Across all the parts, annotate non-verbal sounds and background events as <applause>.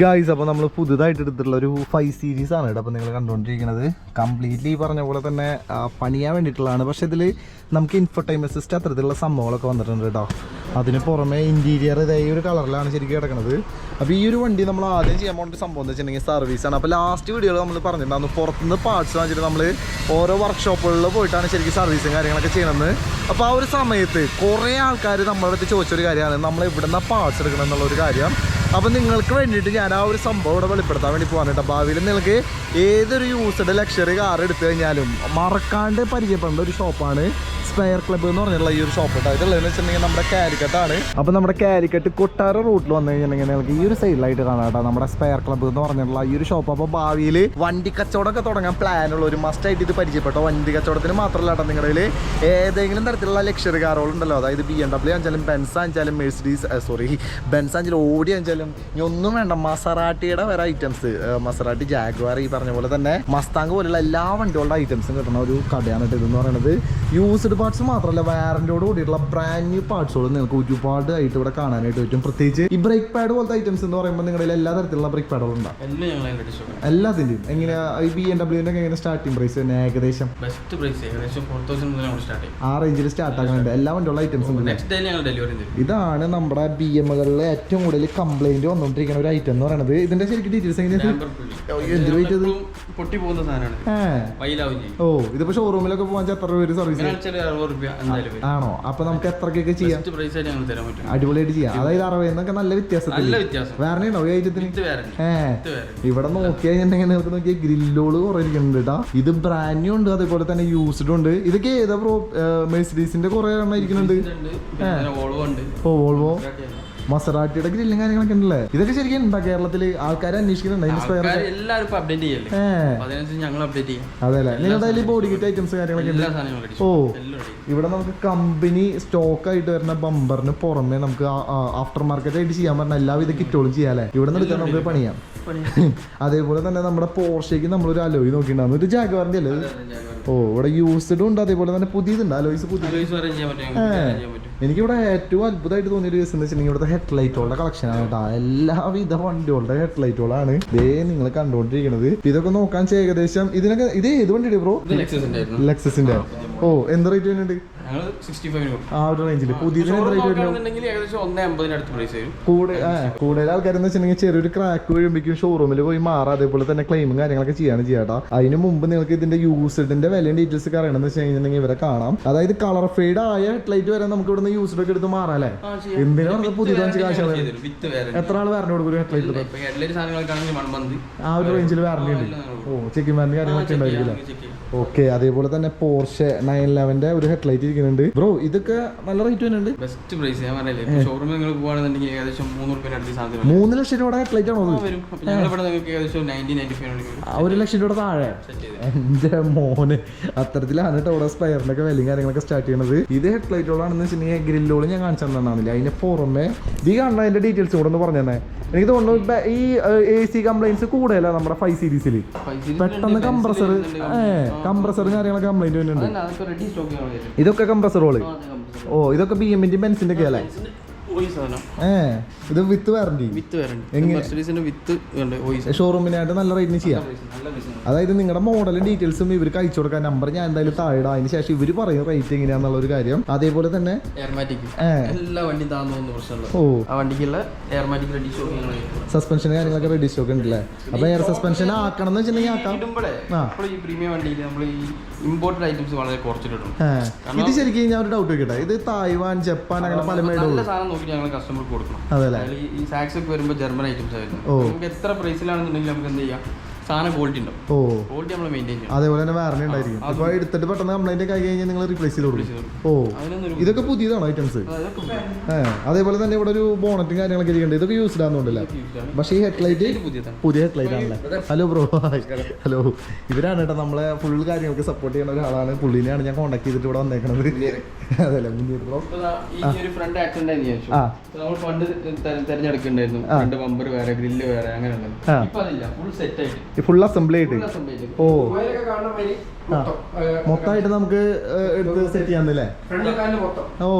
Guys അപ്പോൾ നമ്മൾ പുതുതായിട്ട് എടുത്തിട്ടുള്ള ഒരു ഫൈവ് സീരീസ് ആണ് കേട്ടോ അപ്പോൾ നിങ്ങൾ കണ്ടുകൊണ്ടിരിക്കുന്നത്. കംപ്ലീറ്റ്ലി പറഞ്ഞ പോലെ തന്നെ പണിയാൻ വേണ്ടിയിട്ടുള്ളതാണ്. പക്ഷേ ഇതിൽ നമുക്ക് ഇൻഫർടൈൻമെന്റ് സിസ്റ്റം അത്തരത്തിലുള്ള സംഭവങ്ങളൊക്കെ വന്നിട്ടുണ്ട് കേട്ടോ. അതിന് പുറമെ ഇന്റീരിയർ ഇതേ ഒരു കളറിലാണ് ശരിക്കും കിടക്കുന്നത് അപ്പോൾ ഈ ഒരു വണ്ടി നമ്മൾ ആദ്യം ചെയ്യാൻ ഒരു സംഭവം എന്ന് വെച്ചിട്ടുണ്ടെങ്കിൽ സർവീസാണ് അപ്പോൾ ലാസ്റ്റ് വീഡിയോയിൽ നമ്മൾ പറഞ്ഞിട്ടുണ്ടായിരുന്നു പുറത്തുനിന്ന് പാർട്സ് വാങ്ങിച്ചിട്ട് നമ്മൾ ഓരോ വർക്ക്ഷോപ്പുകളിൽ പോയിട്ടാണ് ശരിക്കും സർവീസും കാര്യങ്ങളൊക്കെ ചെയ്യണമെന്ന് അപ്പോൾ ആ ഒരു സമയത്ത് കുറേ ആൾക്കാർ നമ്മളടുത്ത് ചോദിച്ചൊരു കാര്യമാണ്. നമ്മൾ എവിടെ നിന്നാണ് പാർട്സ് എടുക്കണം എന്നുള്ളൊരു കാര്യം. അപ്പം നിങ്ങൾക്ക് വേണ്ടിയിട്ട് ഞാൻ ആ ഒരു സംഭവം ഇവിടെ വെളിപ്പെടുത്താൻ വേണ്ടി പോകാൻ കേട്ടോ. ഭാവിയിൽ നിങ്ങൾക്ക് ഏതൊരു യൂസ്ഡ് ലക്ഷറി കാർ എടുത്തു കഴിഞ്ഞാലും മറക്കാണ്ട് പരിചയപ്പെടേണ്ട ഒരു ഷോപ്പാണ് സ്പെയർ ക്ലബ് എന്ന് പറഞ്ഞിട്ടുള്ള ഈ ഒരു ഷോപ്പ് കേട്ടോ ഇതുള്ളതെന്ന് വെച്ചിട്ടുണ്ടെങ്കിൽ നമ്മുടെ ആണ്. അപ്പോൾ നമ്മുടെ കാലിക്കട്ട് കൊട്ടാര റൂട്ടിൽ വന്നു കഴിഞ്ഞിട്ടുണ്ടെങ്കിൽ നിങ്ങൾക്ക് ഈ ഒരു സൈഡിലായിട്ട് കാണാം കേട്ടോ നമ്മുടെ സ്പെയർ ക്ലബ് എന്ന് പറഞ്ഞിട്ടുള്ള ഈ ഒരു ഷോപ്പ് അപ്പോൾ ഭാവിയിൽ വണ്ടി കച്ചവടമൊക്കെ തുടങ്ങാൻ പ്ലാൻ ഉള്ള ഒരു മസ്റ്റ് ആയിട്ട് ഇത് പരിചയപ്പെട്ടോ. വണ്ടി കച്ചവടത്തിന് മാത്രമല്ല കേട്ടോ നിങ്ങളുടെ ഏതെങ്കിലും തരത്തിലുള്ള ലക്ഷറി കാറുകളുണ്ടല്ലോ അതായത് ബി എം ഡബ്ല്യു ആഞ്ചാലും ബെൻസ് ആഞ്ചാലും മെഴ്സിഡീസ് സോറി ബെൻസ് ആഞ്ചാലും ഓടി ആഞ്ചാലും ഇനി ഒന്നും വേണ്ട. മസറാട്ടിയുടെ വരെ ഐറ്റംസ് മസറാട്ടി ജാഗ്വാർ ഈ പറഞ്ഞ പോലെ തന്നെ മസ്താങ് പോലുള്ള എല്ലാ വണ്ടികളുടെ ഐറ്റംസും കിട്ടുന്ന ഒരു കടയാണ് കേട്ടോ ഇതെന്ന് പറയുന്നത്. യൂസ്ഡ് പാർട്സ് മാത്രമല്ല വാറന്റിയോട് കൂടിയിട്ടുള്ള ബ്രാൻഡ് ന്യൂ പാർട്സുകൾ നിങ്ങൾക്ക് ഒരുപാടായിട്ട് ഇവിടെ കാണാനായിട്ട് പറ്റും. പ്രത്യേകിച്ച് ഈ ബ്രേക്ക് പാഡ് പോലത്തെ ഐറ്റംസ് എന്ന് പറയുമ്പോൾ നിങ്ങളുടെ എല്ലാ തരത്തിലുള്ള ബ്രേക്ക് പാഡുകളും ഉണ്ടാവും. എല്ലാത്തിന്റെയും. എങ്ങനെ ഈ ബി എം ഡബ്ല്യൂന്റെ എങ്ങനെ സ്റ്റാർട്ടിംഗ് പ്രൈസ് തന്നെ ഏകദേശം? ബെസ്റ്റ് പ്രൈസ് ഏകദേശം ഫോർ തൗസൻഡ് മുതൽ സ്റ്റാർട്ട് ചെയ്യും. ആ റേഞ്ചിൽ സ്റ്റാർട്ട് ആകുന്നുണ്ട് എല്ലാ വണ്ടിയുള്ള ഐറ്റംസ് ഡെലിവറി ഇതാണ് നമ്മുടെ ബി എമ്മുകളിൽ ഏറ്റവും കൂടുതൽ കംപ്ലൈന്റ് വന്നുകൊണ്ടിരിക്കുന്ന ഒരു ഐറ്റം എന്ന് പറയുന്നത്. ഇതിന്റെ ശരിക്കും ഡീറ്റെയിൽസ് എങ്ങനെയാണ് ഓ ഇതിപ്പോ ഷോറൂമിലൊക്കെ പോകാൻ എത്ര പേര് സർവീസ് ആണോ? അപ്പൊ നമുക്ക് എത്രക്കൊക്കെ ചെയ്യാം? അടിപൊളിയായിട്ട് ചെയ്യാം. അതായത് അറുപത് നല്ല വ്യത്യാസത്തിൽ വ്യത്യാസം. വേറെ ഉണ്ടോ ഈ ഐറ്റത്തിന്? ഏഹ് ഇവിടെ നോക്കിയാൽ കഴിഞ്ഞിട്ടുണ്ടെങ്കിൽ നമുക്ക് നോക്കിയാൽ ഗ്രില്ലോൾ കുറയിരിക്കുന്നുണ്ട് കേട്ടോ ഇത് ബ്രാൻഡ് ന്യൂ ഉണ്ട്. അതേപോലെ തന്നെ യൂസ്ഡ് ഉണ്ട്. ഇതൊക്കെ ഏതാ പ്രോ മെഴ്സിഡീസിന്റെ കുറെ എണ്ണം ഇരിക്കുന്നുണ്ട് ഓൾവോ മസറാട്ടിയുടെ ഗ്രില്ലും കാര്യങ്ങളൊക്കെ ഉണ്ടല്ലേ? ഇതൊക്കെ ശരിക്കും ഉണ്ടോ കേരളത്തിൽ ആൾക്കാരെ അന്വേഷിക്കുന്നുണ്ട്? എല്ലാവരും അപ്ഡേറ്റ് ചെയ്യല്ലേ? ഞങ്ങൾ അപ്ഡേറ്റ് ചെയ്യാം. അതെല്ലേ നിങ്ങളുടെ ബോഡി കിറ്റ് ഐറ്റംസ് കാര്യങ്ങളൊക്കെ. ഓ. ഇവിടെ നമുക്ക് കമ്പനി സ്റ്റോക്ക് ആയിട്ട് വരുന്ന ബമ്പറിന് പുറമെ നമുക്ക് ആഫ്റ്റർ മാർക്കറ്റ് ആയിട്ട് ചെയ്യാൻ പറഞ്ഞ എല്ലാവിധ കിറ്റുകളും ചെയ്യാല്ലേ ഇവിടെ നിന്ന് എടുക്കാൻ നമുക്ക് പണിയാം. <laughs> അതേപോലെ തന്നെ നമ്മുടെ പോർഷയ്ക്ക് നമ്മളൊരു അലോയി നോക്കിയിട്ടുണ്ടായിരുന്നു ഒരു ജാഗ്വാറിന്റെ അല്ലേ? ഓ ഇവിടെ യൂസ്ഡും ഉണ്ട്. അതേപോലെ തന്നെ പുതിയതുണ്ട്. അലോയ്സ് പുതിയ എനിക്കിവിടെ ഏറ്റവും അത്ഭുതമായിട്ട് തോന്നിയൊരു കേസ് എന്ന് വെച്ചിട്ടുണ്ടെങ്കിൽ ഇവിടുത്തെ ഹെഡ് ലൈറ്റുകളുടെ കളക്ഷൻ ആണ് കേട്ടോ. എല്ലാവിധ വണ്ടികളുടെ ഹെഡ് ലൈറ്റുകളാണ് ഇതേ നിങ്ങൾ കണ്ടുകൊണ്ടിരിക്കുന്നത് ഇതൊക്കെ നോക്കാൻ ഏകദേശം ഇതിനൊക്കെ ഇത് ഏത് വണ്ടിയുടെ ബ്രോ ലക്സസിന്റെ ഓ എന്ത് റേറ്റ് വരുന്നുണ്ട്? ആ ഒരു റേഞ്ചിൽ പുതിയതിന് കൂടെ കൂടുതൽ ആൾക്കാരെന്ന് വെച്ചിട്ടുണ്ടെങ്കിൽ ചെറിയൊരു ക്രാക്ക് വീഴുമ്പോഴേക്കും ഷോറൂമിൽ പോയി മാറാം. അതേപോലെ തന്നെ ക്ലെയിമും കാര്യങ്ങളൊക്കെ ചെയ്യാണ് ചെയ്യാട്ടോ അതിന് മുമ്പ് നിങ്ങൾക്ക് ഇതിന്റെ യൂസ്ഡിന്റെ വിലയും ഡീറ്റെയിൽസ് ഒക്കെ അറിയണമെന്ന് വെച്ച് കഴിഞ്ഞിട്ടുണ്ടെങ്കിൽ ഇവരെ കാണാം. അതായത് കളർ ഫെയ്ഡ് ആയ ഹെഡ്ലൈറ്റ് വരെ നമുക്ക് ഇവിടുന്ന് യൂസ്ഡ് ഒക്കെ എടുത്ത് മാറാം അല്ലേ? എന്തിനാണ്. വിത്ത് എത്ര ആൾ വാറണ്ടി കൊടുക്കും ഹെഡ്ലൈറ്റ് ആ ഒരു റേഞ്ചിൽ വാറണ്ടി ഉണ്ട്. ഓ ചെക്കിംഗ് വാറണ്ടി കാര്യങ്ങളൊക്കെ ഉണ്ടായിരിക്കില്ല ഓക്കെ അതേപോലെ തന്നെ പോർഷെ നയൻ ലെവന്റെ ഒരു ഹെഡ്ലൈറ്റ് ഇരിക്കുന്നുണ്ട്. ബ്രോ ഇതൊക്കെ നല്ല റേറ്റ് വരുന്നുണ്ട് ബെസ്റ്റ് പ്രൈസ് ഞാൻ പറഞ്ഞില്ലേ? ഷോറൂമിൽ നിങ്ങൾ പോവാണെന്നുണ്ടെങ്കിൽ ഏകദേശം മൂന്ന് റുപ്യ അടുത്ത് സാധനം. മൂന്ന് ലക്ഷം രൂപയുടെ ഹെഡ്ലൈറ്റ് ആണോ വരും. അപ്പൊ ഞങ്ങൾ ഇവിടെ നിങ്ങൾക്ക് ഏകദേശം നയന്റി നയന്റി ഫൈവ് ഒരു ലക്ഷം രൂപയുടെ താഴെ. എന്റെ മോന്. അത്തരത്തിലാണ് കേട്ടോ ഇവിടെ സ്പയറിന്റെ ഒക്കെ വിലയും കാര്യങ്ങളൊക്കെ സ്റ്റാർട്ട് ചെയ്യണത്. ഇത് ഹെഡ്ലൈറ്റുകളാണെന്ന് വെച്ചിട്ടുണ്ടെങ്കിൽ ഗ്രില്ലോൾ ഞാൻ കാണിച്ചു തന്നില്ല അതിന് പുറമെ ഈ കാണുന്ന അതിന്റെ ഡീറ്റെയിൽസ് കൂടെ ഒന്ന് പറഞ്ഞു തന്നെ എനിക്ക് തോന്നുന്നു ഈ എ സി കംപ്ലൈൻസ് കൂടുതല നമ്മുടെ ഫൈവ് സീരീസിൽ പെട്ടെന്ന് കംപ്രസർ ഏ. കംപ്രസർ കാര്യങ്ങളൊക്കെ കംപ്ലൈന്റ് വരുന്നുണ്ട് ഇതൊക്കെ ഇതൊക്കെ കംപ്രസറുകൾ ഓ ഇതൊക്കെ ബി എമ്മിന്റെ ബെൻസിന്റെ ഒക്കെ അല്ലേ? സാധനം. ഏ ഇത് വിത്ത് വാറണ്ടി വിത്ത് മെർസഡീസിന്റെ വിത്ത് ഷോറൂമിനായിട്ട് നല്ല റേറ്റിന് ചെയ്യാം. അതായത് നിങ്ങളുടെ മോഡലും ഡീറ്റെയിൽസും ഇവർക്ക് അയച്ചു കൊടുക്കാൻ നമ്പർ ഞാൻ എന്തായാലും താഴെ. അതിന് ശേഷം ഇവർ പറയും റേറ്റ് എങ്ങനെയാന്നുള്ള ഒരു കാര്യം. അതേപോലെ തന്നെ. എല്ലാ ഓ. ആ വണ്ടിക്കുള്ള. സസ്പെൻഷൻ കാര്യങ്ങളൊക്കെ റെഡി സ്റ്റോക്ക് ഉണ്ടല്ലേ? അപ്പൊ എയർ സസ്പെൻഷൻ ആക്കണം എന്ന് വെച്ചിട്ടുണ്ടെങ്കിൽ ആക്കാം. ഇടുമ്പോഴേ ആ. ഇപ്പോൾ ഈ പ്രീമിയം വണ്ടിയിൽ നമ്മൾ ഈ ഇമ്പോർട്ടഡ് ഐറ്റംസ് വളരെ കുറച്ചിട്ടിടും. ഏ. ഇത് ശരിക്കും ഞാൻ ഒരു ഡൗട്ട് വെക്കട്ടെ ഇത് തായ്വാൻ ജപ്പാൻ അങ്ങനെ പല നല്ല മേടുള്ളൂ ഞങ്ങൾ കസ്റ്റമർക്ക് കൊടുക്കണം. അതായത് ഈ സാക്സ് ഒക്കെ വരുമ്പോൾ ജർമ്മൻ ഐറ്റംസ് ആയിരുന്നു. നമുക്ക് എത്ര പ്രൈസിലാണെന്നുണ്ടെങ്കിൽ നമുക്ക് എന്ത് ചെയ്യാം? സാധനം ക്വാളിറ്റി ഉണ്ടാവും. ഓ. ക്വാളിറ്റി നമ്മൾ മെയിന്റെയിൻ ചെയ്യണം. അതേപോലെ തന്നെ വാറണ്ടി ഉണ്ടായിരിക്കും. അപ്പൊ എടുത്തിട്ട് പെട്ടെന്ന് കംപ്ലൈന്റ് ഒക്കെ ആയി കഴിഞ്ഞാൽ നിങ്ങൾ റീപ്ലേസ് ചെയ്ത് കൊടുക്കും. ഓ. ഇതൊക്കെ പുതിയതാണ് ഐറ്റംസ് അതേപോലെ തന്നെ ഇവിടെ ഒരു ബോണറ്റും കാര്യങ്ങളൊക്കെ ഇരിക്കുന്നുണ്ട്. ഇതൊക്കെ യൂസ്ഡ് ആണെന്നുണ്ടല്ലേ പക്ഷേ ഈ ഹെഡ്ലൈറ്റ് പുതിയതാണ്. പുതിയ ഹെഡ്ലൈറ്റ് ആണല്ലേ? ഹലോ ബ്രോ ഹലോ ഇവരാണ് കേട്ടോ നമ്മളെ ഫുൾ കാര്യങ്ങൾക്ക് സപ്പോർട്ട് ചെയ്യുന്ന ഒരാളാണ്. പുള്ളിനെയാണ് ഞാൻ കോൺടാക്ട് ചെയ്തിട്ട് ഇവിടെ വന്നേക്കണത്. അതല്ലേ മുന്നീർ ബ്രോ ഫ്രണ്ട് ആക്സിഡന്റ്. നമ്മൾ ഫണ്ട് തെരഞ്ഞെടുക്കണ്ടായിരുന്നു ബമ്പർ വേറെ ഗ്രില്ല് വേറെ അങ്ങനെ. ഇപ്പൊ അതില്ല. ഫുൾ സെറ്റ് ആയിട്ട്. ഫുൾ അസംബ്ലി ആയിട്ട്? ഓ. മൊത്തമായിട്ട് നമുക്ക് എടുത്ത് സെറ്റ് ചെയ്യാന്നല്ലേ ഫ്രണ്ട് കാലിന് മൊത്തം. ഓ.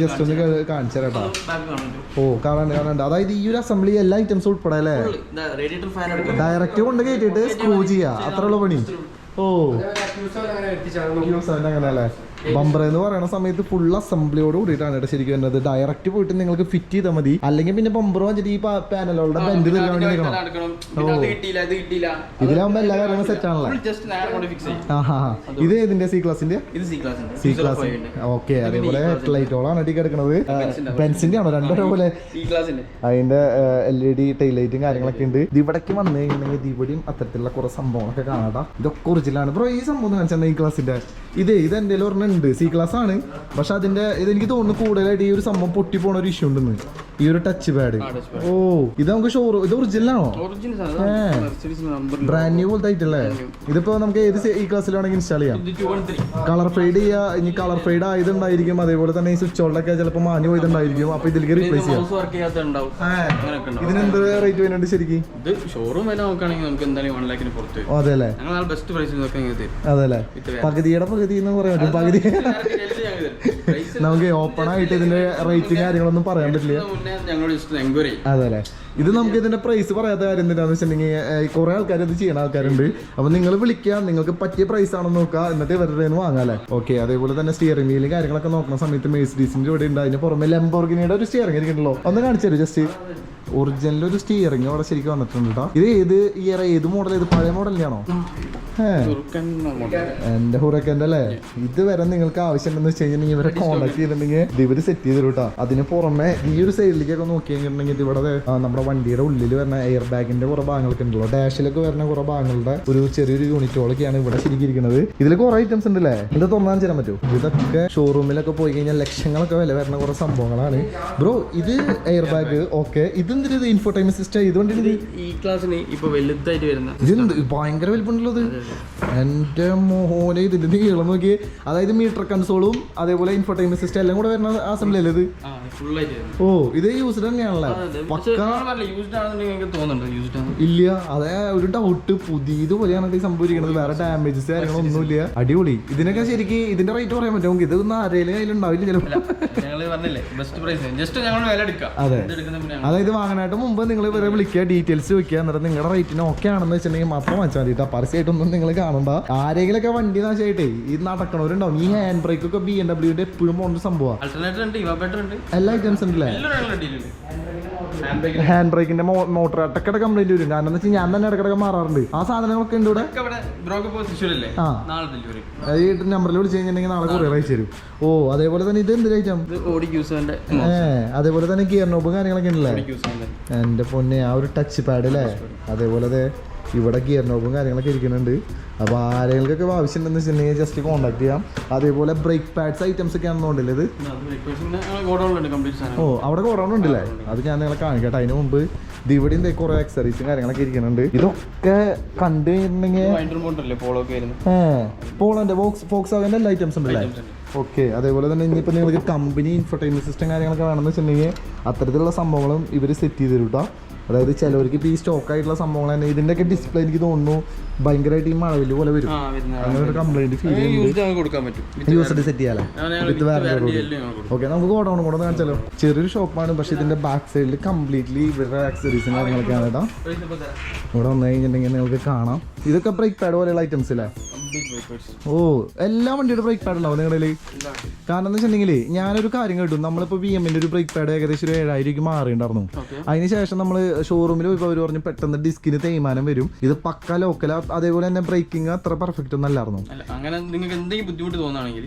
ജസ്റ്റ് ഒന്ന് കാണിച്ചു ഓ കാണാണ്ട് കാണാണ്ട് അതായത് ഈ ഒരു അസംബ്ലി എല്ലാ ഐറ്റംസും ഉൾപ്പെടെ അല്ലേ? റേഡിയേറ്റർ ഫാൻ എടുക്കാം ഡയറക്റ്റ് കൊണ്ട് കയറ്റിട്ട് സ്ക്രൂ ചെയ്യാ. അത്രയുള്ള പണി. ഓ. അങ്ങനെ അല്ലേ ബമ്പർ എന്ന് പറയുന്ന സമയത്ത് ഫുൾ അസംബ്ലിയോട് കൂടിയിട്ടാണ് കേട്ടോ ശരിക്കും വരുന്നത്. ഡയറക്റ്റ് പോയിട്ട് നിങ്ങൾക്ക് ഫിറ്റ് ചെയ്താൽ മതി. അല്ലെങ്കിൽ പിന്നെ ബമ്പർ വാങ്ങിച്ചിട്ട് ഈ പാനലുകളുടെ ബെൻഡ് വേണ്ടി നിൽക്കണം. ഇതിലാവുമ്പോ എല്ലാ കാര്യങ്ങളും സെറ്റ് ആണല്ലേ. ഇത് ഏതിന്റെ സി ക്ലാസിന്റെ സി ക്ലാസ് ഓക്കെ അതേപോലെ ലൈറ്റോളാണ് അടി കിടക്കുന്നത് ബെൻസിന്റെ ആണോ? രണ്ടോ പോലെ. അതിന്റെ എൽ ഇ ഡി ടൈലൈറ്റും കാര്യങ്ങളൊക്കെ ഉണ്ട്. ഇത് ഇവിടേക്ക് വന്നു കഴിഞ്ഞിട്ടുണ്ടെങ്കിൽ ഇവിടെയും അത്തരത്തിലുള്ള കുറെ സംഭവങ്ങളൊക്കെ കാണാം ഇതൊക്കെ ഒറിജിനലാണ് ബ്രോ ഈ സംഭവം കാണിച്ചാൽ ഈ ക്ലാസിന്റെ ഇതേ ഇത് എന്തെങ്കിലും ഒരെണ്ണം ഉണ്ട്. സി ക്ലാസ് ആണ്. പക്ഷെ അതിന്റെ ഇത് എനിക്ക് തോന്നുന്നു കൂടുതലായിട്ട് ഈ ഒരു സംഭവം പൊട്ടി പോണ ഒരു ഇഷ്യൂ ഉണ്ടെന്ന്. ഈ ഒരു ടച്ച് പാഡ് ഓ ഇത് നമുക്ക് ഷോറൂം ഇത് ഒറിജിനൽ ആണോ? ബ്രാൻഡ് ന്യൂ പോലത്തെ ആയിട്ടല്ലേ ഇതിപ്പോ നമുക്ക് ഏത് ഈ ക്ലാസ്സിൽ വേണമെങ്കിൽ ഇൻസ്റ്റാൾ ചെയ്യാം. കളർ ഫെയ്ഡ് ചെയ്യാ ഇനി കളർ ഫെയ്ഡ് ആയതുണ്ടായിരിക്കും. അതേപോലെ തന്നെ ഈ സ്വിച്ച് ഓണിലൊക്കെ ചിലപ്പോൾ മാഞ്ഞു പോയതുണ്ടായിരിക്കും. അപ്പൊ ഇതിലേക്ക് റീപ്ലേസ് ചെയ്യാം. ഇതിനെന്ത് റേറ്റ് വരുന്നുണ്ട് ശരിക്കും? ഇത് ഷോറൂം വില നോക്കുകയാണെങ്കിൽ നമുക്ക് എന്തായാലും വൺ ലാഖിന് പുറത്ത് ബെസ്റ്റ് പ്രൈസിൽ പകുതിയുടെ പകുതി എന്ന് പറയാൻ പറ്റും. പകുതി നമുക്ക് ഓപ്പൺ ആയിട്ട് ഇതിന്റെ റേറ്റും കാര്യങ്ങളൊന്നും പറയാൻ പറ്റില്ല. അതെ ഇത് നമുക്ക് ഇതിന്റെ പ്രൈസ് പറയാത്ത കാര്യം എന്താണെന്ന് വെച്ചിട്ടുണ്ടെങ്കിൽ കുറെ ആൾക്കാർ ഇത് ചെയ്യുന്ന ആൾക്കാരുണ്ട്. അപ്പൊ നിങ്ങൾ വിളിക്കുക നിങ്ങൾക്ക് പറ്റിയ പ്രൈസ് ആണെന്ന് നോക്കുക. എന്നിട്ട് ഇവരുടെ നിന്ന് വാങ്ങാം അല്ലേ? ഓക്കെ അതേപോലെ തന്നെ സ്റ്റിയറിംഗ് വീലും കാര്യങ്ങളൊക്കെ നോക്കുന്ന സമയത്ത് മേഴ്സിഡീസിന്റെ ഇവിടെ ഉണ്ട്. അതിന് പുറമെ ലംബോർഗിനിയുടെ ഒരു സ്റ്റിയറിംഗ് ഇരിക്കണല്ലോ ഒന്ന് കാണിച്ചു തരും ജസ്റ്റ് ഒറിജിനൽ ഒരു സ്റ്റിയറിംഗ് അവിടെ ശരിക്കും വന്നിട്ടുണ്ട് കേട്ടോ ഇത് ഏത് ഇയർ ഏത് മോഡൽ ഇത് പഴയ മോഡലിനാണോ. എന്റെ ഹുറക്കന്റെ അല്ലേ? ഇത് വരെ നിങ്ങൾക്ക് ആവശ്യമുണ്ടെന്ന് വെച്ച് കഴിഞ്ഞാൽ ഇവരെ കോൺടാക്ട് ചെയ്തിട്ടുണ്ടെങ്കിൽ ഇവർ സെറ്റ് ചെയ്തിട്ടാ അതിന് പുറമെ ഈ ഒരു സൈഡിലേക്കൊക്കെ നോക്കി കഴിഞ്ഞിട്ടുണ്ടെങ്കിൽ ഇത് ഇവിടെ ആ, നമ്മുടെ വണ്ടിയുടെ ഉള്ളിൽ വരുന്ന എയർ ബാഗിന്റെ കുറെ ഭാഗങ്ങളൊക്കെ ഉണ്ടല്ലോ. ഡാഷിലൊക്കെ വരുന്ന കുറെ ഭാഗങ്ങളുടെ ഒരു ചെറിയൊരു യൂണിറ്റുകളൊക്കെയാണ് ഇവിടെ ശരിക്കിരിക്കുന്നത്. ഇതിൽ കുറെ ഐറ്റംസ് ഉണ്ട് ഉണ്ടല്ലേ ഇത് തുറന്നാൻ തരാൻ പറ്റുമോ ഇതൊക്കെ ഷോറൂമിലൊക്കെ പോയി കഴിഞ്ഞാൽ ലക്ഷങ്ങളൊക്കെ വില വരുന്ന കുറെ സംഭവങ്ങളാണ്. ബ്രോ ഇത് എയർ ബാഗ് ഓക്കെ ഇതെന്തിന് ഇത് ഇൻഫോടൈമൻ സിസ്റ്റം ഇതുകൊണ്ട് ഇത് ഈ ക്ലാസ്സിന് ഇപ്പൊ വലുതായിട്ട് വരുന്ന ഇതെന്ത്? ഭയങ്കര വലുപ്പമുണ്ടല്ലോ ഇത്. എന്റെ മോനെ ഇതിന്റെ നീളം നോക്കി. അതായത് മീറ്റർ കൺസോളും അതേപോലെ ഇൻഫോർടൈൻമെന്റ് സിസ്റ്റം എല്ലാം കൂടെ വരുന്ന അസംബ്ലി അല്ലേ ഇത്? ഓ ഇത് യൂസ്ഡ് തന്നെയാണല്ലേ. പക്ക ഇല്ല അതെ ഒരു ഡൗട്ട് പുതിയത് പോലെയാണ് സംഭവിക്കുന്നത്. വേറെ ഡാമേജസ് കാര്യങ്ങളൊന്നുമില്ല. അടിപൊളി. ഇതിനൊക്കെ ശരിക്ക് ഇതിന്റെ റേറ്റ് പറയാൻ പറ്റും നമുക്ക് ഇതൊന്നും ആരെയും കയ്യിലുണ്ടാവില്ല ചിലപ്പോൾ. ഇത് അതായത് വാങ്ങാനായിട്ട് മുമ്പ് നിങ്ങൾ ഇവരെ വിളിക്കുക ഡീറ്റെയിൽസ് വെക്കുക എന്നിട്ട് നിങ്ങളുടെ റേറ്റിന് ഓക്കെ ആണെന്ന് വെച്ചിട്ടുണ്ടെങ്കിൽ മാത്രം വാങ്ങിച്ചാൽ മതി പരസ്യമായിട്ടൊന്നും നിങ്ങൾ കാണണ്ട. ആരെങ്കിലൊക്കെ വണ്ടി നാശമായിട്ടേ ഈ നടക്കണവരുണ്ടാവും. ഈ ഹാൻഡ് ബ്രേക്ക് ഒക്കെ ബി എം ഡബ്ല്യൂന്റെ എപ്പോഴും പോകുന്ന സംഭവം. എല്ലാ ഐറ്റംസ് ഉണ്ടല്ലേ? ഹാൻഡ് ഹാൻഡ് ബ്രേക്കിന്റെ മോട്ടർ ഇടക്കിടെ കംപ്ലൈന്റ് വരും. കാരണം വെച്ചാൽ ഞാൻ തന്നെ ഇടക്കിടക്ക് മാറാറുണ്ട്. ആ സാധനങ്ങളൊക്കെ ഉണ്ട് ഇവിടെ. ആ. ഈ നമ്പറിൽ വിളിച്ചു കഴിഞ്ഞിട്ടുണ്ടെങ്കിൽ നാളെ കൊറിയർ അയച്ചു തരും. ഓ അതേപോലെ തന്നെ ഇത് എന്ത് കഴിച്ചാൽ യൂസറിന്റെ അതേപോലെ തന്നെ ഗിയർ നോബും കാര്യങ്ങളൊക്കെ ഉണ്ടല്ലേ? എന്റെ പൊന്നെ ആ ഒരു ടച്ച് പാഡ് അല്ലേ അതേപോലെ അതെ ഇവിടെ ഗിയർ നോബും കാര്യങ്ങളൊക്കെ ഇരിക്കുന്നുണ്ട്. അപ്പോൾ ആരെങ്കിലൊക്കെ ആവശ്യമുണ്ടെന്ന് വെച്ചിട്ടുണ്ടെങ്കിൽ ജസ്റ്റ് കോൺടാക്ട് ചെയ്യാം. അതേപോലെ ബ്രേക്ക് പാഡ്സ് ഐറ്റംസ് ഒക്കെ ആണെന്നുണ്ടല്ലേ ഇത്? ഓ അവിടെ ഗോഡൗൺ ഉണ്ടല്ലേ? അത് ഞാൻ നിങ്ങളെ കാണിക്കട്ടെ അതിന് മുമ്പ് ഇത് ഇവിടെ ഉണ്ട് കുറേ അക്സറീസും കാര്യങ്ങളൊക്കെ ഇരിക്കുന്നുണ്ട്. ഇതൊക്കെ കണ്ടു കഴിഞ്ഞിട്ടുണ്ടെങ്കിൽ പോളോന്റെ ഫോക്സ് ഫോക്സ് അവന്റെ എല്ലാ ഐറ്റംസ് ഉണ്ടല്ലേ? ഓക്കെ അതേപോലെ തന്നെ ഇനിയിപ്പോൾ നിങ്ങൾക്ക് കമ്പനി ഇൻഫർടൈൻമെന്റ് സിസ്റ്റം കാര്യങ്ങളൊക്കെ വേണമെന്ന് വെച്ചിട്ടുണ്ടെങ്കിൽ അത്തരത്തിലുള്ള സംഭവങ്ങളും ഇവർ സെറ്റ് ചെയ്ത് തരും കേട്ടോ അതായത് ചിലവർക്ക് ഇപ്പോൾ ഈ സ്റ്റോക്ക് ആയിട്ടുള്ള സംഭവങ്ങൾ തന്നെ ഇതിന്റെയൊക്കെ ഡിസ്പ്ലേ എനിക്ക് തോന്നുന്നു ഭയങ്കരമായിട്ട് ഈ മഴവിൽ പോലെ വരും. അങ്ങനെ ഒരു കംപ്ലൈന്റ് ഫീൽ ചെയ്യുന്നുണ്ട്. യൂസ്ഡ് സെറ്റ് ചെയ്യാലേ വിത്ത് വാറണ്ടി ഓക്കെ നമുക്ക് ഗോഡൗൺ കൂടെ കാണിച്ചാലോ? ചെറിയൊരു ഷോപ്പാണ് പക്ഷെ ഇതിന്റെ ബാക്ക് സൈഡിൽ കംപ്ലീറ്റ്ലി ഇവരുടെ ആക്സറീസും കാര്യങ്ങളൊക്കെയാണ് കേട്ടോ. ഇവിടെ വന്നു കഴിഞ്ഞിട്ടുണ്ടെങ്കിൽ നിങ്ങൾക്ക് കാണാം. ഇതൊക്കെ ബ്രേക്ക് പാഡ് പോലെയുള്ള ഐറ്റംസ് അല്ലേ. ഓ എല്ലാ വണ്ടിയുടെ ബ്രേക്ക് പാഡ് ഉണ്ടാവും നിങ്ങളുടെ? കാരണം എന്ന് വെച്ചിട്ടുണ്ടെങ്കിൽ ഞാനൊരു കാര്യം കേട്ടു. നമ്മളിപ്പോൾ ബി എമ്മിന്റെ ഒരു ബ്രേക്ക് പാഡ് ഏകദേശം ഒരു ഏഴായിരം മാറിയിട്ടുണ്ടായിരുന്നു. Okay. അതിന് ശേഷം നമ്മൾ ഷോറൂമിൽ പോയി അവർ പറഞ്ഞു പെട്ടെന്ന് ഡിസ്കിന് തേയ്മാനം വരും. ഇത് പക്ക ലോക്കൽ അതേപോലെ തന്നെ ബ്രേക്കിംഗ് അത്ര പെർഫെക്റ്റ് ഒന്നും അല്ലായിരുന്നു. അങ്ങനെ നിങ്ങൾക്ക് എന്തെങ്കിലും ബുദ്ധിമുട്ട് തോന്നുകയാണെങ്കിൽ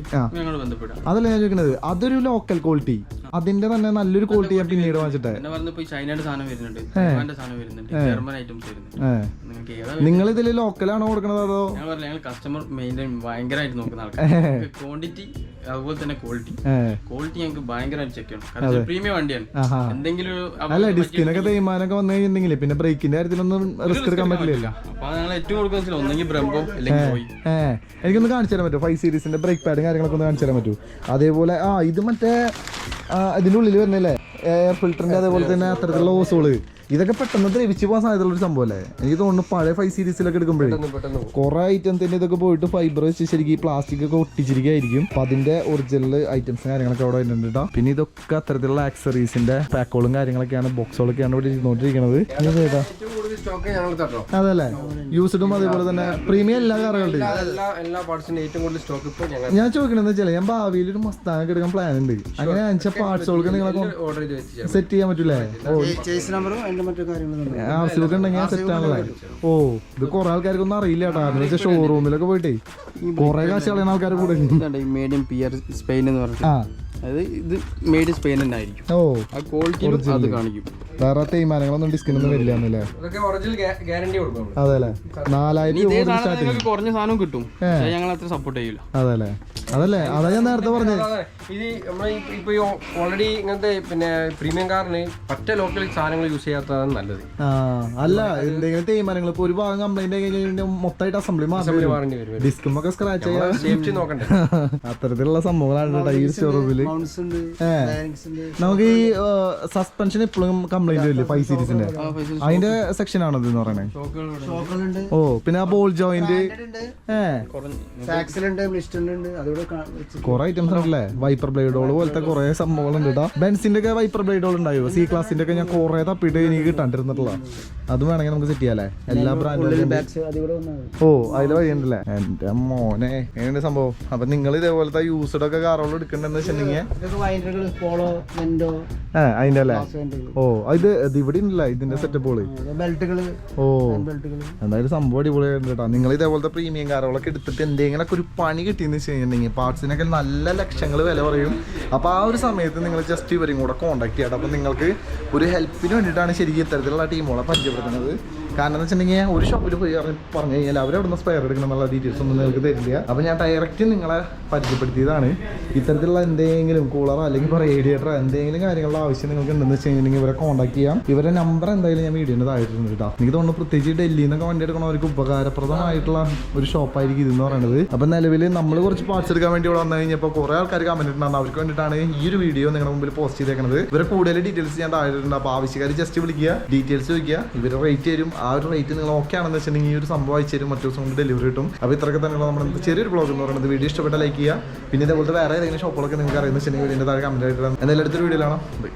അതല്ല ഞാൻ ചോദിക്കുന്നത് അതൊരു ലോക്കൽ ക്വാളിറ്റി അതിന്റെ തന്നെ നല്ലൊരു ക്വാളിറ്റി ഞാൻ പിന്നീട് വാങ്ങിച്ചിട്ടെ. നിങ്ങൾ ഇതിൽ ലോക്കലാണോ കൊടുക്കണത് അതോ? ഞാൻ കസ്റ്റമർ മെയിന്റെയിൻ ഭയങ്കരമായിട്ട് നോക്കുന്ന ആൾക്കാർ. ക്വാണ്ടിറ്റി അതുപോലെ തന്നെ ക്വാളിറ്റി ക്വാളിറ്റി ഞങ്ങൾക്ക് ഭയങ്കരമായിട്ട് ചെക്ക് ചെയ്യണം. കാരണം പ്രീമിയം വണ്ടിയാണ്. എന്തെങ്കിലും അല്ല ഡിസ്കിനൊക്കെ തേയ്മാനൊക്കെ വന്നു കഴിഞ്ഞിട്ടുണ്ടെങ്കിൽ പിന്നെ ബ്രേക്കിന്റെ കാര്യത്തിലൊന്നും റിസ്ക് എടുക്കാൻ പറ്റില്ലല്ലോ. അപ്പൊ ഞങ്ങൾ ഏറ്റവും കൊടുക്കുന്ന ഒന്നെങ്കിൽ ബ്രംബോ അല്ലെങ്കിൽ പോയി. എനിക്കൊന്ന് കാണിച്ചു തരാൻ പറ്റുമോ? ഫൈവ് സീരീസിന്റെ ബ്രേക്ക് പാഡ് കാര്യങ്ങളൊക്കെ ഒന്ന് കാണിച്ചു തരാൻ പറ്റുമോ? അതേപോലെ ആ ഇത് മറ്റേ ഇതിന്റെ ഉള്ളിൽ വരുന്നില്ലേ എയർ ഫിൽറ്ററിന്റെ അതേപോലെ തന്നെ അത്തരത്തിലുള്ള ഓസുകൾ ഇതൊക്കെ പെട്ടെന്ന് ദ്രവിച്ച് പോകാൻ സാധ്യതയുള്ള ഒരു സംഭവമല്ലേ എനിക്ക് തോന്നുന്നു പഴയ ഫൈവ് സീരീസിലൊക്കെ എടുക്കുമ്പോഴേ കുറെ ഐറ്റം കുറെ ഐറ്റംസിന്റെ ഇതൊക്കെ പോയിട്ട് ഫൈബർ വെച്ച് ശരിക്കും പ്ലാസ്റ്റിക് ഒക്കെ ഒട്ടിച്ചിരിക്കുകയായിരിക്കും അപ്പൊ അതിന്റെ ഒറിജിനൽ ഐറ്റംസ് കാര്യങ്ങളൊക്കെ അവിടെ വരുന്നുണ്ട് കേട്ടോ പിന്നെ ഇതൊക്കെ അത്തരത്തിലുള്ള ആക്സറീസിന്റെ പാക്കോളും കാര്യങ്ങളൊക്കെയാണ് ബോക്സുകളൊക്കെയാണ് ഇവിടെ ഇരുന്നോണ്ടിരിക്കുന്നത് ഇത് ഏതാ? ഏറ്റവും കൂടുതൽ സ്റ്റോക്ക് ഞങ്ങൾ തട്ടോ. അതല്ലേ? യൂസ്ഡും അതേപോലെ തന്നെ പ്രീമിയം എല്ലാ കാറുകളുടെയും എല്ലാ എല്ലാ ഏറ്റവും കൂടുതൽ സ്റ്റോക്ക് ഇപ്പോൾ ഞങ്ങൾ ഞാൻ ചോദിക്കണെന്ന് വെച്ചാൽ ഞാൻ ഭാവിയിൽ ഒരു മസ്താനൊക്കെ എടുക്കാൻ പ്ലാൻ ഉണ്ട്. അങ്ങനെ അഞ്ച പാർട്സുകൾക്ക് നിങ്ങളെ സെറ്റ് ചെയ്യാൻ പറ്റൂലേ ഉണ്ടെങ്കിൽ സെറ്റ് ആണല്ലേ. ഓ ഇത് കുറെ ആൾക്കാർക്കൊന്നും അറിയില്ല കേട്ടോ എന്ന് വെച്ചാൽ ഷോറൂമിലൊക്കെ പോയിട്ടേ. കുറെ കാശ് കളയുന്ന ആൾക്കാർ കൂടെ ഉണ്ട്. ഇതുണ്ട് ഈ made in P R Spain എന്ന് പറഞ്ഞിട്ട്? ആ. അതായത് ഇത് മെയ്ഡ് ഇൻ സ്പെയിൻ തന്നെ ആയിരിക്കും. ഓ ആ ക്വാളിറ്റിയിലും അത് കാണിക്കും. വേറെ തേയ്മാനങ്ങളൊന്നും ഡിസ്കിനൊന്നും വരില്ല എന്നല്ലേ? അതൊക്കെ ഒറിജിനൽ ഗ്യാരണ്ടി കൊടുക്കും. നമ്മൾ. അതെ അല്ലേ നാലായിരത്തി കുറഞ്ഞ സാധനം കിട്ടും. ഞങ്ങൾ അത്ര സപ്പോർട്ട് ചെയ്യില്ല അതെ അല്ലേ അതല്ലേ? അതാ ഞാൻ നേരത്തെ പറഞ്ഞത്. ഇത് നമ്മൾ ഇപ്പൊ ഓൾറെഡി ഇങ്ങനത്തെ പിന്നെ പ്രീമിയം കാറിന് പറ്റ ലോക്കൽ സാധനങ്ങൾ യൂസ് ചെയ്യാത്തതാണ് നല്ലത്. ആ അല്ല എന്തെങ്കിലും തീരുമാനങ്ങൾ ഇപ്പൊ ഒരു ഭാഗം കംപ്ലൈന്റ് ആയി കഴിഞ്ഞാൽ മൊത്തമായിട്ട് അസംബ്ലി മാറേണ്ടി വരും. ഡിസ്കും ഒക്കെ സ്ക്രാച്ച് ചെയ്യാൻ സേഫ്റ്റി നോക്കണ്ടേ? <laughs> അത്തരത്തിലുള്ള സംഭവങ്ങളാണ് കേട്ടോ ഈ ഷോറൂമിൽ ഉണ്ട്. ഉണ്ട് നമുക്ക് ഈ സസ്പെൻഷൻ ഇപ്പോഴും കംപ്ലൈന്റ് വരില്ലേ? ഫൈവ് സീരീസിന്റെ അതിന്റെ സെക്ഷൻ ആണോ ഇത് എന്ന് പറയണേ ഷോക്കുകളുണ്ട് ഓ പിന്നെ ആ ബോൾ ജോയിന്റ് ഉണ്ട്. ഏ. സാക്സിലുണ്ട് ലിസ്റ്റിലുണ്ട് അതുകൂടെ കാ- വെച്ച് കുറെ ഐറ്റംസ് ഉണ്ടല്ലേ? വൈപ്പർ ബ്ലേഡോൾ പോലത്തെ കുറെ സംഭവങ്ങളുണ്ട് കേട്ടോ ബെൻസിന്റെ ഒക്കെ വൈപ്പർ ബ്ലേഡോൾ ഉണ്ടായോ? സി ക്ലാസിന്റെ ഒക്കെ ഞാൻ കുറെ തപ്പിട്ട് എനിക്ക് കിട്ടാണ്ടിരുന്നിട്ടുള്ള. അത് വേണമെങ്കിൽ നമുക്ക് സെറ്റ് എല്ലാ ബ്രാൻഡും ബാക്സ് അതുകൂടെ വന്നാൽ മതി ഓ അതിൽ വഴിയുണ്ടല്ലേ? എന്റെ മോനെ എങ്ങനെയുണ്ട് സംഭവം? അപ്പൊ നിങ്ങൾ ഇതേപോലത്തെ യൂസ്ഡ് ഒക്കെ കാറുകൾ എടുക്കണ്ടെന്ന് വെച്ചിട്ടുണ്ടെങ്കിൽ അതിന്റെ അല്ലേ? ഓ ഇത് ഇത് ഇവിടെ ഉണ്ടല്ലേ? ഇതിന്റെ സെറ്റപ്പുകൾ ബെൽറ്റുകൾ ഓ. എന്തായാലും സംഭവം അടിപൊളിയായിട്ടുണ്ട് കേട്ടോ നിങ്ങൾ ഇതേപോലത്തെ പ്രീമിയം കാറുകളൊക്കെ എടുത്തിട്ട് എന്തെങ്കിലുമൊക്കെ ഒരു പണി കിട്ടിയെന്ന് വെച്ച് കഴിഞ്ഞിട്ടുണ്ടെങ്കിൽ പാർട്സിനൊക്കെ നല്ല ലക്ഷങ്ങൾ വില പറയും. അപ്പോൾ ആ ഒരു സമയത്ത് നിങ്ങൾ ജസ്റ്റ് ഇവരും കൂടെ കോൺടാക്ട് ചെയ്യാം അപ്പോൾ നിങ്ങൾക്ക് ഒരു ഹെൽപ്പിന് വേണ്ടിയിട്ടാണ് ശരിക്കും ഇത്തരത്തിലുള്ള ടീമുകളെ പരിചയപ്പെടുത്തുന്നത്. കാരണം എന്ന് വെച്ചിട്ടുണ്ടെങ്കിൽ ഒരു ഷോപ്പിൽ പോയി പറഞ്ഞ് കഴിഞ്ഞാൽ അവരവിടെ സ്പെയർ എടുക്കണം എന്നുള്ള ഡീറ്റെയിൽസ് ഒന്നും നിങ്ങൾക്ക് തരില്ല. അപ്പോൾ ഞാൻ ഡയറക്റ്റ് നിങ്ങളെ പരിചയപ്പെടുത്തിയതാണ്. ഇത്തരത്തിലുള്ള എന്തെങ്കിലും കൂളറോ അല്ലെങ്കിൽ ഇപ്പോൾ റേഡിയേറ്ററോ എന്തെങ്കിലും കാര്യങ്ങളുടെ ആവശ്യം നിങ്ങൾക്ക് ഉണ്ടെന്ന് വെച്ച് കഴിഞ്ഞിട്ടുണ്ടെങ്കിൽ ഇവരെ കോൺടാക്ട് ചെയ്യാം. ഇവരെ നമ്പർ എന്തായാലും ഞാൻ വീഡിയോന്റെ താഴെട്ടുണ്ട് കേട്ടോ എനിക്ക് തോന്നുന്നു പ്രത്യേകിച്ച് ഡൽഹിയിൽ നിന്നൊക്കെ വണ്ടി എടുക്കണവർക്ക് ഉപകാരപ്രദമായിട്ടുള്ള ഒരു ഷോപ്പായിരിക്കും ഇതെന്ന് പറയുന്നത് അപ്പം നിലവിൽ നമ്മൾ കുറച്ച് പാർട്സ് എടുക്കാൻ വേണ്ടി ഇവിടെ വന്നു കഴിഞ്ഞപ്പോൾ കുറേ ആൾക്കാർ കമന്റ് ഇട്ടുണ്ടായിരുന്നു അവർക്ക് വേണ്ടിയിട്ടാണ് ഈ ഒരു വീഡിയോ നിങ്ങളുടെ മുമ്പിൽ പോസ്റ്റ് ചെയ്തേക്കുന്നത് ഇവരെ കൂടുതൽ ഡീറ്റെയിൽസ് ഞാൻ താഴെ അപ്പോൾ ആവശ്യക്കാർ ജസ്റ്റ് വിളിക്കുക ഡീറ്റെയിൽസ് ചോദിക്കുക. ഇവർ റേറ്റ് തരും. ആ ഒരു റേറ്റ് നിങ്ങൾ ഓക്കെ ആണെന്ന് വെച്ചിട്ടുണ്ടെങ്കിൽ ഈ ഒരു സംഭവം അയച്ചു തരും. മറ്റു ദിവസം കൊണ്ട് ഡെലിവറി കിട്ടും. അപ്പോൾ ഇത്രയൊക്കെ തന്നെയുള്ള നമ്മുടെ ചെറിയൊരു ബ്ലോഗ് എന്ന് പറയുന്നത്. വീഡിയോ ഇഷ്ടപ്പെട്ട ലൈക്ക് ചെയ്യുക. പിന്നെ ഇതേപോലത്തെ വേറെ ഏതെങ്കിലും ഷോപ്പുകളൊക്കെ നിങ്ങൾക്ക് അറിയുന്ന വെച്ചിട്ടുണ്ടെങ്കിൽ വീടിന്റെ താഴെ കമന്റ് ആയിട്ട് എന്തായാലും അടുത്തൊരു വീഡിയോയിലാണ് ബൈ